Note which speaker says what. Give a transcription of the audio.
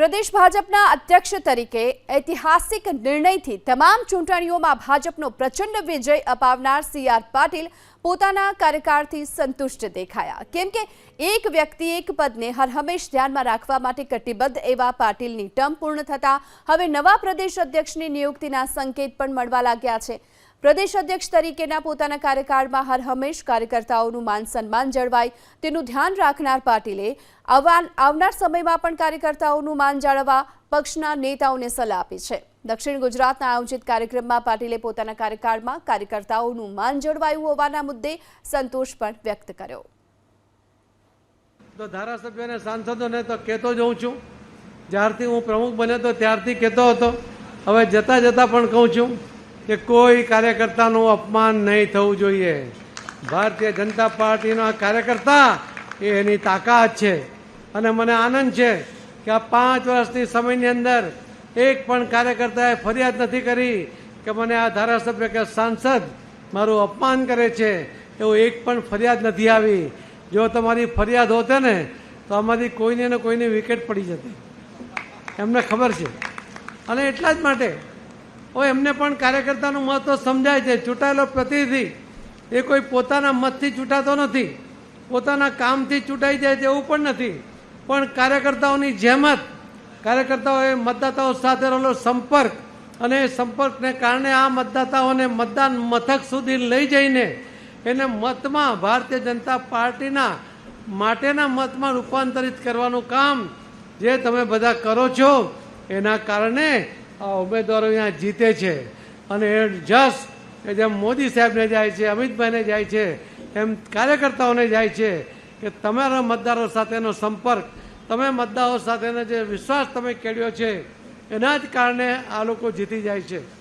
Speaker 1: પ્રદેશ ભાજપના અધ્યક્ષ તરીકે ઐતિહાસિક નિર્ણયથી તમામ ચૂંટણીઓમાં ભાજપનો પ્રચંડ વિજય અપાવનાર સી આર પાટીલ પોતાના કાર્યકાળથી સંતુષ્ટ દેખાયા. કેમ કે એક વ્યક્તિ એક પદને હરહંમેશ ધ્યાનમાં રાખવા માટે કટિબદ્ધ એવા પાટીલની ટર્મ પૂર્ણ થતાં હવે નવા પ્રદેશ અધ્યક્ષની નિયુક્તિના સંકેત પણ મળવા લાગ્યા છે. પ્રદેશ અધ્યક્ષ તરીકેના પોતાના કાર્યકાળમાં હર હંમેશ કાર્યકર્તાઓનું માન સન્માન જળવાય તેનું ધ્યાન રાખનાર પાટીલે આવનાર સમયમાં પણ કાર્યકર્તાઓનું માન જાળવવા પક્ષના નેતાઓને સલાહ આપી છે. દક્ષિણ ગુજરાતના આયોજિત કાર્યક્રમમાં પાટીલે પોતાના કાર્યકાળમાં કાર્યકર્તાઓનું માન જળવાયું હોવાના મુદ્દે સંતોષ પણ વ્યક્ત કર્યો.
Speaker 2: તો ધારાસભ્યોને સાંસદોને તો કહેતો જ હોઉં છું. જ્યારથી હું પ્રમુખ બન્યો તો ત્યારથી કહેતો હતો. હવે જતાં જતાં પણ કહું છું. કે કોઈ કાર્યકર્તાનું અપમાન નહીં થવું જોઈએ. ભારતીય જનતા પાર્ટીના કાર્યકર્તા એ એની તાકાત છે. અને મને આનંદ છે કે આ પાંચ વર્ષની સમયની અંદર એક પણ કાર્યકર્તાએ ફરિયાદ નથી કરી કે મને આ ધારાસભ્ય કે સાંસદ મારું અપમાન કરે છે. એવું એક પણ ફરિયાદ નથી આવી. જો તમારી ફરિયાદ હોતે ને, તો આમાંથી કોઈને ને કોઈની વિકેટ પડી જતી. એમને ખબર છે. અને એટલા જ માટે હવે એમને પણ કાર્યકર્તાનું મહત્વ સમજાય છે. ચૂંટાયેલો પ્રતિનિધિ એ કોઈ પોતાના મતથી ચૂંટાતો નથી. પોતાના કામથી ચૂંટાઈ જાય તેવું પણ નથી. પણ કાર્યકર્તાઓની જેમ કાર્યકર્તાઓએ મતદાતાઓ સાથે રહેલો સંપર્ક અને એ સંપર્કને કારણે આ મતદાતાઓને મતદાન મથક સુધી લઈ જઈને એને મતમાં ભારતીય જનતા પાર્ટીના માટેના મતમાં રૂપાંતરિત કરવાનું કામ જે તમે બધા કરો છો, એના કારણે ઉમેદવારો અહીંયા જીતે છે. અને એ જસ કે જેમ મોદી સાહેબને જાય છે, અમિતભાઈને જાય છે, એમ કાર્યકર્તાઓને જાય છે કે તમારા મતદારો સાથેનો સંપર્ક, તમે મતદારો સાથેનો જે વિશ્વાસ તમે કેળ્યો છે, એના જ કારણે આ લોકો જીતી જાય છે.